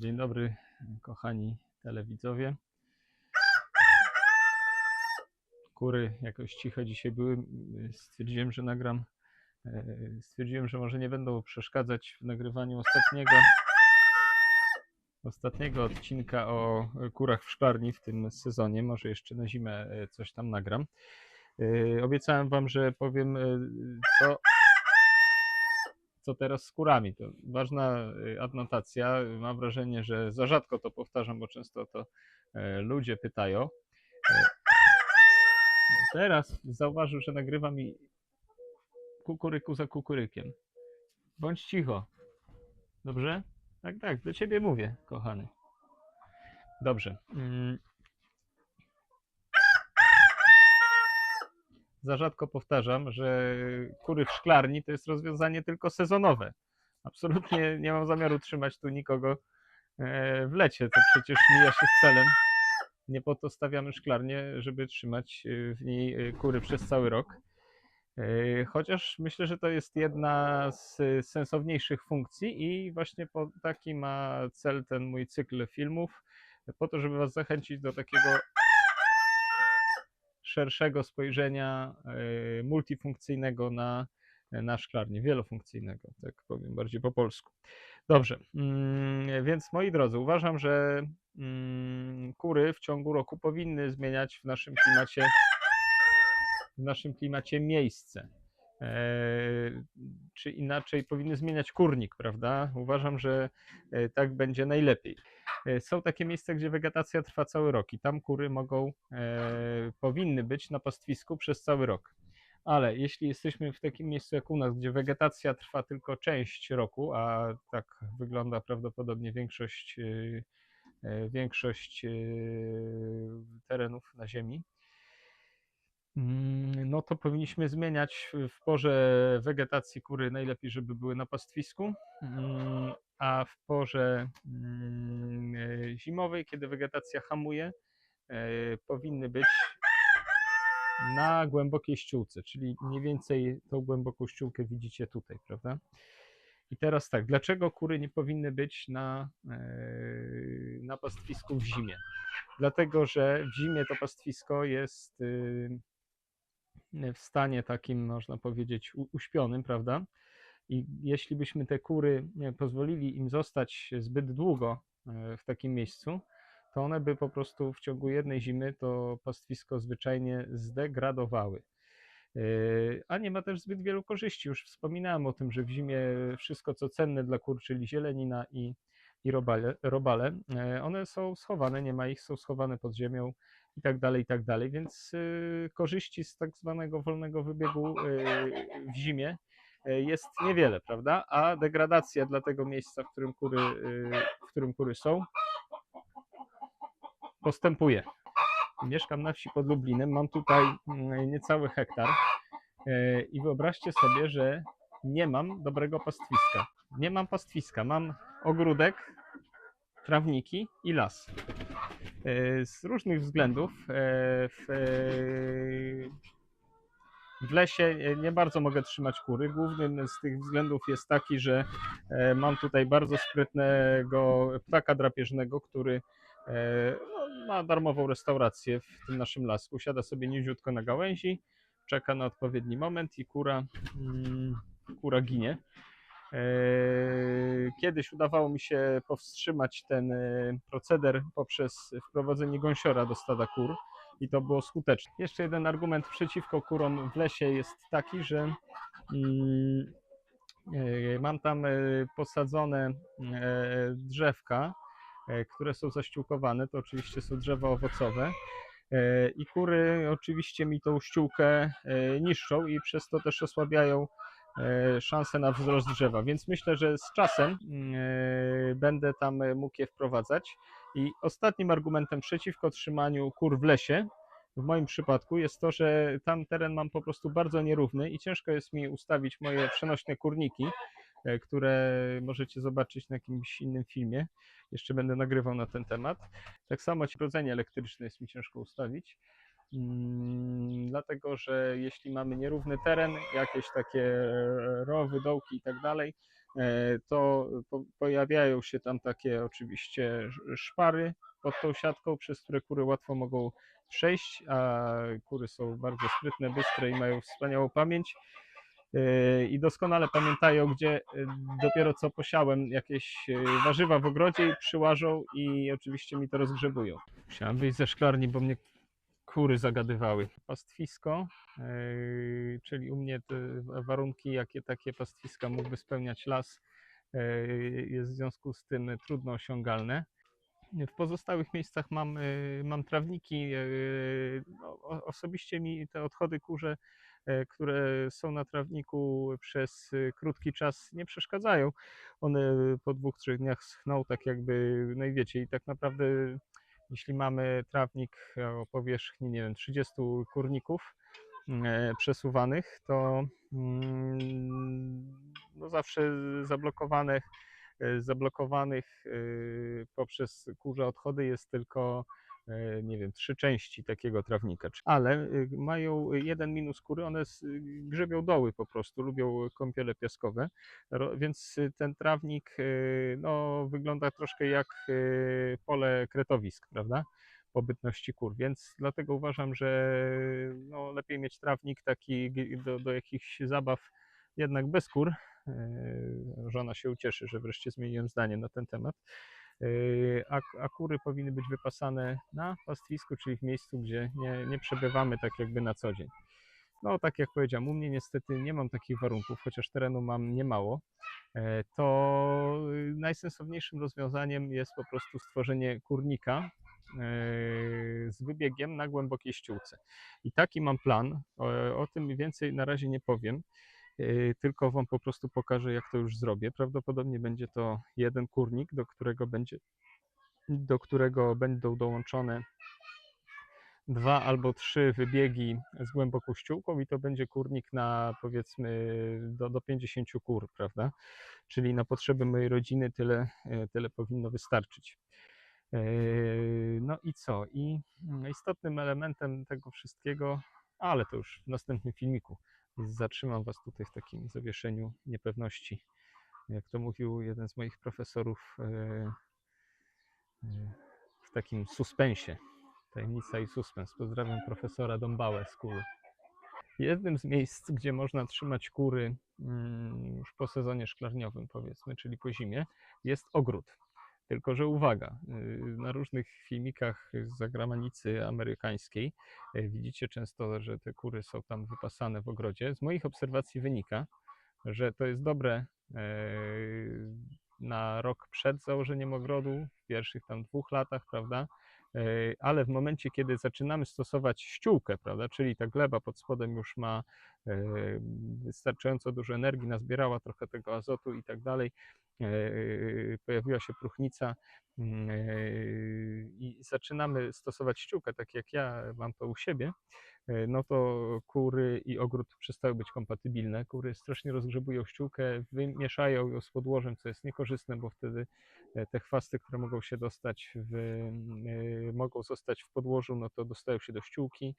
Dzień dobry, kochani telewidzowie. Kury jakoś cicho dzisiaj były. Stwierdziłem, że nagram. e, Stwierdziłem, że może nie będą przeszkadzać w nagrywaniu ostatniego ostatniego odcinka o kurach w szklarni w tym sezonie. Może jeszcze na zimę e, coś tam nagram. E, Obiecałem wam, że powiem co co teraz z kurami. To ważna y, adnotacja. Mam wrażenie, że za rzadko to powtarzam, bo często to e, ludzie pytają. E, Teraz zauważył, że nagrywa mi kukuryku za kukurykiem. Bądź cicho. Dobrze? Tak, tak, do ciebie mówię, kochany. Dobrze. Za rzadko powtarzam, że kury w szklarni to jest rozwiązanie tylko sezonowe. Absolutnie nie mam zamiaru trzymać tu nikogo e, w lecie. To przecież mija się z celem. Nie po to stawiamy szklarnię, żeby trzymać e, w niej e, kury przez cały rok. Chociaż myślę, że to jest jedna z sensowniejszych funkcji i właśnie taki ma cel ten mój cykl filmów, po to, żeby Was zachęcić do takiego szerszego spojrzenia e, multifunkcyjnego na, na szklarnię, wielofunkcyjnego, tak powiem bardziej po polsku. Dobrze, mm, więc moi drodzy, uważam, że mm, kury w ciągu roku powinny zmieniać w naszym klimacie w naszym klimacie miejsce. E, czy inaczej powinny zmieniać kurnik, prawda? Uważam, że e, tak będzie najlepiej. E, Są takie miejsca, gdzie wegetacja trwa cały rok i tam kury mogą, powinny być na pastwisku przez cały rok. Ale jeśli jesteśmy w takim miejscu jak u nas, gdzie wegetacja trwa tylko część roku, a tak wygląda prawdopodobnie większość, większość terenów na Ziemi, no to powinniśmy zmieniać w- w porze wegetacji kury najlepiej, żeby były na pastwisku, mm, a w porze mm, e, zimowej, kiedy wegetacja hamuje, e, powinny być na głębokiej ściółce, czyli mniej więcej tą głęboką ściółkę widzicie tutaj, prawda? I teraz tak, dlaczego kury nie powinny być na, e, na pastwisku w zimie? Dlatego, że w zimie to pastwisko jest y, w stanie takim, można powiedzieć, uśpionym, prawda? I jeśli byśmy te kury pozwolili im zostać zbyt długo e, w takim miejscu, to one by po prostu w ciągu jednej zimy to pastwisko zwyczajnie zdegradowały. E, A nie ma też zbyt wielu korzyści. Już wspominałem o tym, że w zimie wszystko, co cenne dla kur, czyli zielenina i, i robale, robale, e, one są schowane, nie ma ich, są schowane pod ziemią i tak dalej, i tak dalej. Więc e, korzyści z tak zwanego wolnego wybiegu e, w zimie e, jest niewiele, prawda? A degradacja dla tego miejsca, w którym kury, y, w którym kury są, postępuje. Mieszkam na wsi pod Lublinem, mam tutaj mm, niecały hektar i wyobraźcie sobie, że nie mam dobrego pastwiska. Nie mam pastwiska, mam ogródek, trawniki i las. E, Z różnych względów e, w, e, w lesie nie bardzo mogę trzymać kury. Głównym z tych względów jest taki, że mam tutaj bardzo sprytnego ptaka drapieżnego, który no, ma darmową restaurację w tym naszym lasku. Siada sobie niziutko na gałęzi, czeka na odpowiedni moment i kura, mm, kura ginie. E, Kiedyś udawało mi się powstrzymać ten e, proceder poprzez wprowadzenie gąsiora do stada kur i to było skuteczne. Jeszcze jeden argument przeciwko kurom w lesie jest taki, że mm, e, mam tam e, posadzone drzewka, które są zaściółkowane. To oczywiście są drzewa owocowe. I kury oczywiście mi tą ściółkę niszczą i przez to też osłabiają e, szanse na wzrost drzewa. Więc myślę, że z czasem e, będę tam e, mógł je wprowadzać. I ostatnim argumentem przeciwko trzymaniu kur w lesie, w moim przypadku, jest to, że tam teren mam po prostu bardzo nierówny i ciężko jest mi ustawić moje przenośne kurniki, które możecie zobaczyć na jakimś innym filmie. Jeszcze będę nagrywał na ten temat. Tak samo rodzenie elektryczne jest mi ciężko ustawić. Mm, dlatego, że jeśli mamy nierówny teren, jakieś takie rowy, dołki i tak dalej, e, to po, pojawiają się tam takie oczywiście sz- szpary pod tą siatką, przez które kury łatwo mogą przejść, a kury są bardzo sprytne, bystre i mają wspaniałą pamięć. E, I doskonale pamiętają, gdzie e, dopiero co posiałem jakieś e, warzywa w ogrodzie i przyłażą i oczywiście mi to rozgrzebują. Musiałem wyjść ze szklarni, bo mnie kury zagadywały. Pastwisko, yy, czyli u mnie warunki, jakie takie pastwiska mógłby spełniać las, yy, jest w związku z tym trudno osiągalne. W pozostałych miejscach mam, yy, mam trawniki. no, Osobiście mi te odchody kurze, które są na trawniku przez krótki czas nie przeszkadzają. One po dwóch, trzech dniach schną tak jakby, no i wiecie, i tak naprawdę jeśli mamy trawnik o powierzchni, nie wiem, 30 kurników e, przesuwanych, to mm, no zawsze zablokowanych, e, zablokowanych e, poprzez kurze odchody jest tylko e, nie wiem, trzy części takiego trawnika. Ale e, mają jeden minus kury, one s- grzebią doły po prostu, lubią kąpiele piaskowe, więc y, ten trawnik y, no, wygląda troszkę jak y, pole kretowisk, prawda? Pobytności kur, więc dlatego uważam, że no, lepiej mieć trawnik taki do, do jakichś zabaw jednak bez kur. Y, Żona się ucieszy, że wreszcie zmieniłem zdanie na ten temat. Y, A, kury powinny być wypasane na pastwisku, czyli w miejscu, gdzie nie, nie przebywamy tak jakby na co dzień. No, tak jak powiedziałem, u mnie niestety nie mam takich warunków, chociaż terenu mam niemało. E, To y, najsensowniejszym rozwiązaniem jest po prostu stworzenie kurnika e, z wybiegiem na głębokiej ściółce. I taki mam plan. O, o tym więcej na razie nie powiem, tylko Wam po prostu pokażę, jak to już zrobię. Prawdopodobnie będzie to jeden kurnik, do którego będzie do którego będą dołączone dwa albo trzy wybiegi z głęboką ściółką i to będzie kurnik na powiedzmy do, do 50 kur, prawda? Czyli na potrzeby mojej rodziny tyle, e, tyle powinno wystarczyć. E, No i co? I mm, istotnym elementem tego wszystkiego, ale to już w następnym filmiku, zatrzymam Was tutaj w takim zawieszeniu niepewności. Jak to mówił jeden z moich profesorów, e, e, w takim suspensie. Tajemnica i suspens. Pozdrawiam profesora Dąbałę z Kulu. Jednym z miejsc, gdzie można trzymać kury mm, już po sezonie szklarniowym, powiedzmy, czyli po zimie, jest ogród. Tylko, że uwaga, y, na różnych filmikach z zagranicy amerykańskiej y, widzicie często, że te kury są tam wypasane w ogrodzie. Z moich obserwacji wynika, że to jest dobre e, na rok przed założeniem ogrodu, w pierwszych tam dwóch latach, prawda? Ale w momencie, kiedy zaczynamy stosować ściółkę, prawda, czyli ta gleba pod spodem już ma wystarczająco dużo energii, nazbierała trochę tego azotu i tak dalej, pojawiła się próchnica mm, e, i zaczynamy stosować ściółkę, tak jak ja mam to u siebie, e, no to kury i ogród przestały być kompatybilne. Kury strasznie rozgrzebują ściółkę, wymieszają ją z podłożem, co jest niekorzystne, bo wtedy e, te chwasty, które mogą się dostać w, e, mogą zostać w podłożu, no to dostają się do ściółki.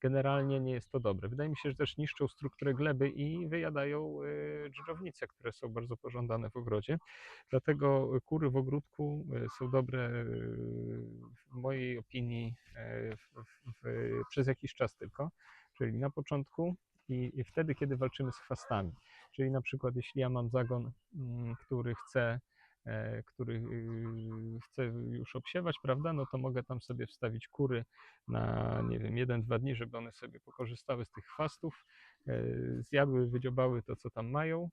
Generalnie nie jest to dobre. Wydaje mi się, że też niszczą strukturę gleby i wyjadają e, dżdżownice, które są bardzo pożądane w ogrodzie. Dlatego kury w ogródku e, są dobre w mojej opinii e, w, w, w, przez jakiś czas tylko, czyli na początku i, i wtedy, kiedy walczymy z chwastami. Czyli na przykład jeśli ja mam zagon, mm, który chce e, który y, chcę już obsiewać, prawda, no to mogę tam sobie wstawić kury na, nie wiem, jeden, dwa dni, żeby one sobie pokorzystały z tych chwastów, e, zjadły, wydziobały to, co tam mają.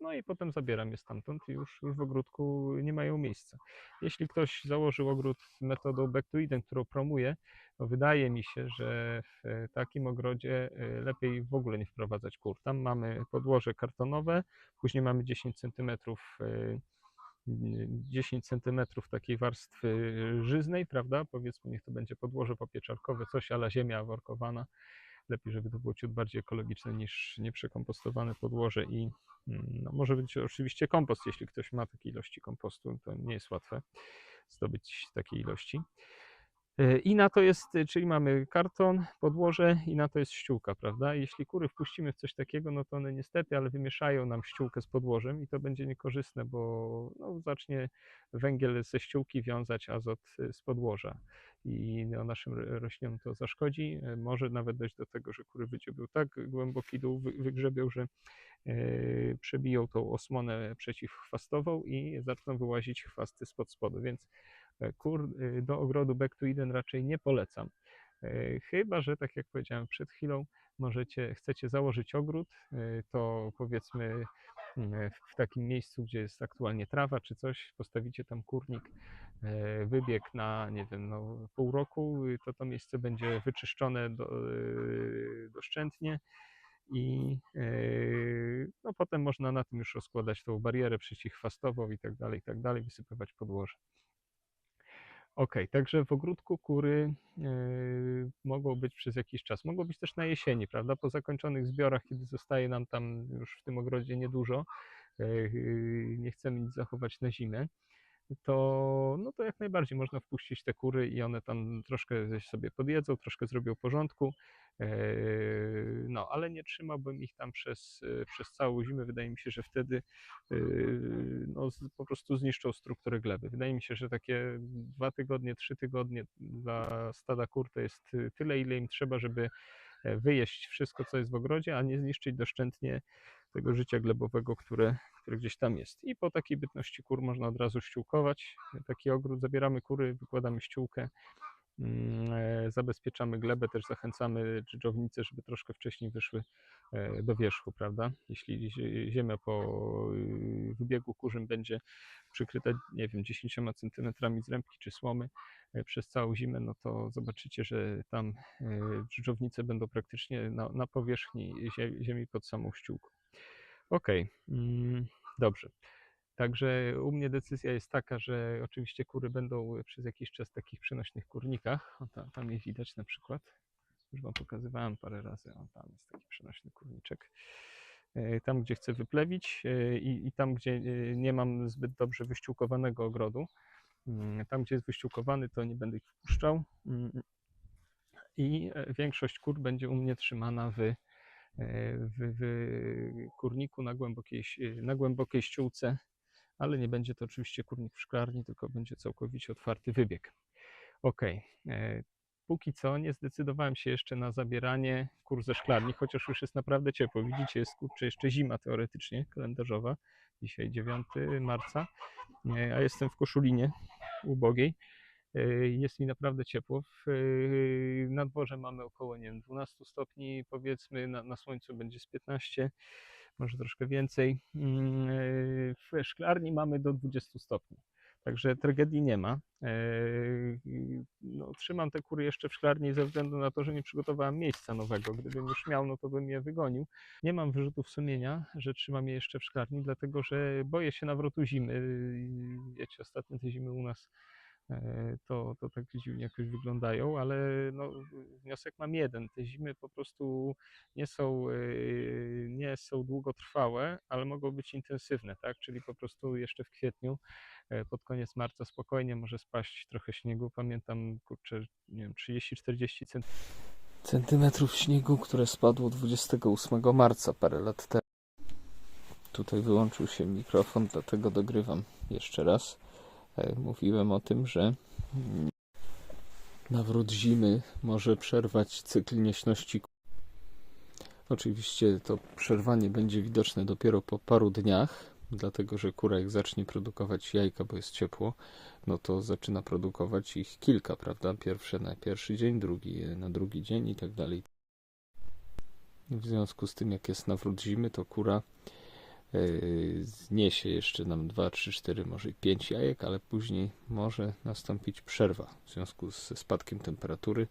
No i potem zabieram je stamtąd i już, już w ogródku nie mają miejsca. Jeśli ktoś założył ogród metodą back to Eden, którą promuję, to wydaje mi się, że w e, takim ogrodzie e, lepiej w ogóle nie wprowadzać kur. Tam mamy podłoże kartonowe, później mamy 10 cm 10 cm takiej warstwy żyznej, prawda? Powiedzmy, niech to będzie podłoże popieczarkowe, coś ala ziemia workowana. Lepiej, żeby to było ciut bardziej ekologiczne niż nieprzekompostowane podłoże i mm, no, może być oczywiście kompost, jeśli ktoś ma takie ilości kompostu, to nie jest łatwe zdobyć takiej ilości. E, I na to jest, czyli mamy karton, podłoże i na to jest ściółka, prawda? Jeśli kury wpuścimy w coś takiego, no to one niestety, ale wymieszają nam ściółkę z podłożem i to będzie niekorzystne, bo no, zacznie węgiel ze ściółki wiązać azot e, z podłoża i no, naszym ro- roślinom to zaszkodzi. E, Może nawet dojść do tego, że kury wydziobią tak głęboki dół, wy- wygrzebią, że e, przebiją tą osłonę przeciwchwastową i zaczną wyłazić chwasty spod spodu, więc e, kur do ogrodu back to Eden raczej nie polecam. Chyba, że tak jak powiedziałem przed chwilą, możecie, chcecie założyć ogród, to powiedzmy w takim miejscu, gdzie jest aktualnie trawa czy coś, postawicie tam kurnik, e, wybieg na, nie wiem, no, pół roku, to to miejsce będzie wyczyszczone do, e, doszczętnie i e, no, potem można na tym już rozkładać tą barierę przeciwchwastową i tak dalej, i tak dalej, wysypywać podłoże. Ok, także w ogródku kury e, mogą być przez jakiś czas. Mogą być też na jesieni, prawda? Po zakończonych zbiorach, kiedy zostaje nam tam już w tym ogrodzie niedużo, e, nie chcemy nic zachować na zimę, to, no to jak najbardziej można wpuścić te kury i one tam troszkę sobie podjedzą, troszkę zrobią porządku. e, No, ale nie trzymałbym ich tam przez, e, przez całą zimę. Wydaje mi się, że wtedy e, no, po prostu zniszczą strukturę gleby. Wydaje mi się, że takie dwa tygodnie, trzy tygodnie dla stada kur to jest tyle, ile im trzeba, żeby wyjeść wszystko, co jest w ogrodzie, a nie zniszczyć doszczętnie tego życia glebowego, które, które gdzieś tam jest. I po takiej bytności kur można od razu ściółkować. Taki ogród, zabieramy kury, wykładamy ściółkę, mm, e, zabezpieczamy glebę, też zachęcamy dżdżownice, żeby troszkę wcześniej wyszły e, do wierzchu, prawda? Jeśli zie- ziemia po y, wybiegu kurzym będzie przykryta, nie wiem, 10 centymetrami z rębki czy słomy e, przez całą zimę, no to zobaczycie, że tam dżdżownice będą praktycznie na, na powierzchni zie- ziemi pod samą ściółką. Okej, mm, dobrze. Także u mnie decyzja jest taka, że oczywiście kury będą przez jakiś czas w takich przenośnych kurnikach. O, tam, tam je widać na przykład. Już Wam pokazywałem parę razy. O, tam jest taki przenośny kurniczek. E, Tam, gdzie chcę wyplewić e, i, i tam, gdzie e, nie mam zbyt dobrze wyściółkowanego ogrodu. Mm, Tam, gdzie jest wyściółkowany, to nie będę ich wpuszczał. Mm, I e, większość kur będzie u mnie trzymana w, e, w, w kurniku na głębokiej, na głębokiej ściółce, ale nie będzie to oczywiście kurnik w szklarni, tylko będzie całkowicie otwarty wybieg. Ok. Póki co nie zdecydowałem się jeszcze na zabieranie kur ze szklarni, chociaż już jest naprawdę ciepło. Widzicie, jest kurczę jeszcze zima teoretycznie, kalendarzowa. Dzisiaj 9 marca, e, a jestem w Koszulinie ubogiej. E, Jest mi naprawdę ciepło. E, na dworze mamy około nie wiem, 12 stopni, powiedzmy, na, na słońcu będzie z 15, może troszkę więcej. Mm, e, W szklarni mamy do 20 stopni. Także tragedii nie ma. No, trzymam te kury jeszcze w szklarni ze względu na to, że nie przygotowałem miejsca nowego. Gdybym już miał, no to bym je wygonił. Nie mam wyrzutów sumienia, że trzymam je jeszcze w szklarni, dlatego że boję się nawrotu zimy. Wiecie, ostatnio te zimy u nas to, to tak dziwnie jakoś wyglądają, ale no, wniosek mam jeden. Te zimy po prostu nie są, e, nie są długotrwałe, ale mogą być intensywne, tak? Czyli po prostu jeszcze w kwietniu, e, pod koniec marca spokojnie może spaść trochę śniegu. Pamiętam, kurczę, nie wiem, 30-40 cm centymetrów śniegu, które spadło 28 marca parę lat temu. Tutaj wyłączył się mikrofon, dlatego dogrywam jeszcze raz. E, Mówiłem o tym, że nawrót zimy może przerwać cykl nieśności. Oczywiście to przerwanie będzie widoczne dopiero po paru dniach, dlatego że kura jak zacznie produkować jajka, bo jest ciepło, no to zaczyna produkować ich kilka, prawda? Pierwsze na pierwszy dzień, drugi na drugi dzień i tak dalej. W związku z tym, jak jest nawrót zimy, to kura zniesie jeszcze nam 2, 3, 4, może i 5 jajek, ale później może nastąpić przerwa w związku z spadkiem temperatury.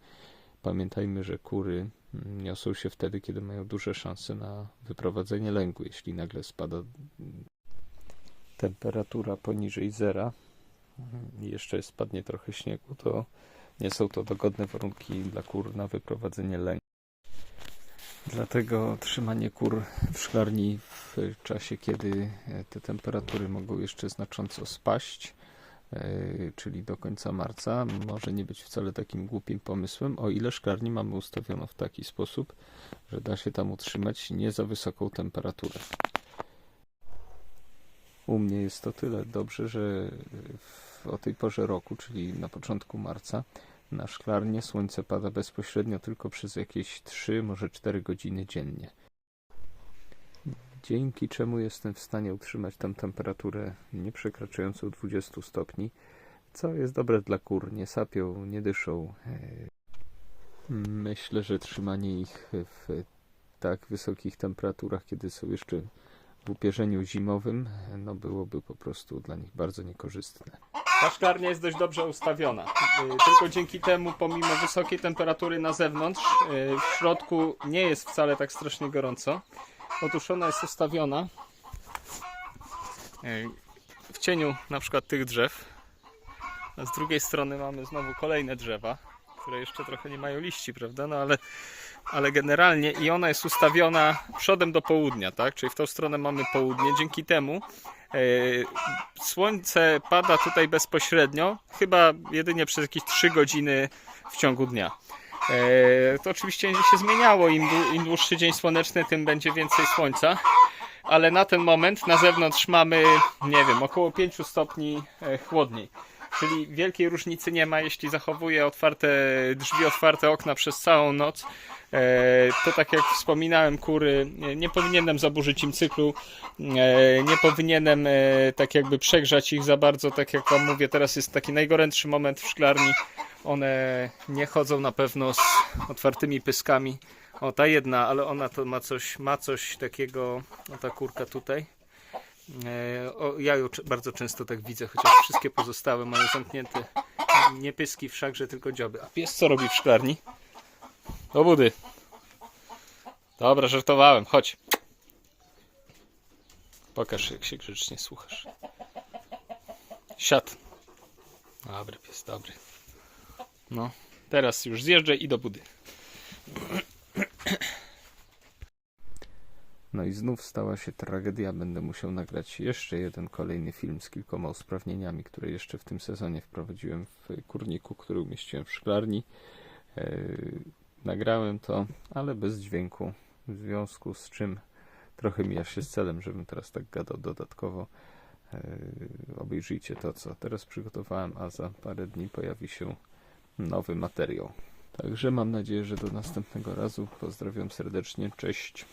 Pamiętajmy, że kury mm, niosą się wtedy, kiedy mają duże szanse na wyprowadzenie lęgu. Jeśli nagle spada mm, temperatura poniżej zera mm, i jeszcze spadnie trochę śniegu, to nie są to dogodne warunki dla kur na wyprowadzenie lęgu. Dlatego trzymanie kur w szklarni w czasie, kiedy e, te temperatury mogą jeszcze znacząco spaść, e, czyli do końca marca, może nie być wcale takim głupim pomysłem, o ile szklarni mamy ustawioną w taki sposób, że da się tam utrzymać nie za wysoką temperaturę. U mnie jest to tyle dobrze, że w, o tej porze roku, czyli na początku marca, na szklarnię słońce pada bezpośrednio tylko przez jakieś 3, może 4 godziny dziennie. Dzięki czemu jestem w stanie utrzymać tam temperaturę nie przekraczającą 20 stopni, co jest dobre dla kur. Nie sapią, nie dyszą. Myślę, że trzymanie ich w tak wysokich temperaturach, kiedy są jeszcze w upierzeniu zimowym, no byłoby po prostu dla nich bardzo niekorzystne. Ta szklarnia jest dość dobrze ustawiona. Y, Tylko dzięki temu, pomimo wysokiej temperatury na zewnątrz, y, w środku nie jest wcale tak strasznie gorąco. Otóż ona jest ustawiona w cieniu na przykład tych drzew. A z drugiej strony mamy znowu kolejne drzewa, które jeszcze trochę nie mają liści, prawda? No ale, ale generalnie i ona jest ustawiona przodem do południa, tak? Czyli w tą stronę mamy południe. Dzięki temu e, słońce pada tutaj bezpośrednio, chyba jedynie przez jakieś 3 godziny w ciągu dnia. E, To oczywiście będzie się zmieniało. Im, Im dłuższy dzień słoneczny, tym będzie więcej słońca. Ale na ten moment na zewnątrz mamy, nie wiem, około 5 stopni e, chłodniej. Czyli wielkiej różnicy nie ma, jeśli zachowuję otwarte drzwi, otwarte okna przez całą noc. E, To tak jak wspominałem, kury, nie- nie powinienem zaburzyć im cyklu, e, nie powinienem e, tak jakby przegrzać ich za bardzo, tak jak wam mówię, teraz jest taki najgorętszy moment w szklarni. One nie chodzą na pewno z otwartymi pyskami. O, ta jedna, ale ona to ma coś, ma coś takiego, o ta kurka tutaj. O, ja ją bardzo często tak widzę, chociaż wszystkie pozostałe mają zamknięte nie pyski wszakże, tylko dzioby. A pies co robi w szklarni? Do budy. Dobra, żartowałem, chodź. Pokaż jak się grzecznie słuchasz. Siad. Dobry pies, dobry. No, teraz już zjeżdżaj i do budy. No i znów stała się tragedia. Będę musiał nagrać jeszcze jeden kolejny film z kilkoma usprawnieniami, które jeszcze w tym sezonie wprowadziłem w kurniku, który umieściłem w szklarni. Nagrałem to, ale bez dźwięku, w związku z czym trochę mija się z celem, żebym teraz tak gadał dodatkowo. E, obejrzyjcie to, co teraz przygotowałem, a za parę dni pojawi się nowy materiał. Także mam nadzieję, że do następnego razu. Pozdrawiam serdecznie. Cześć.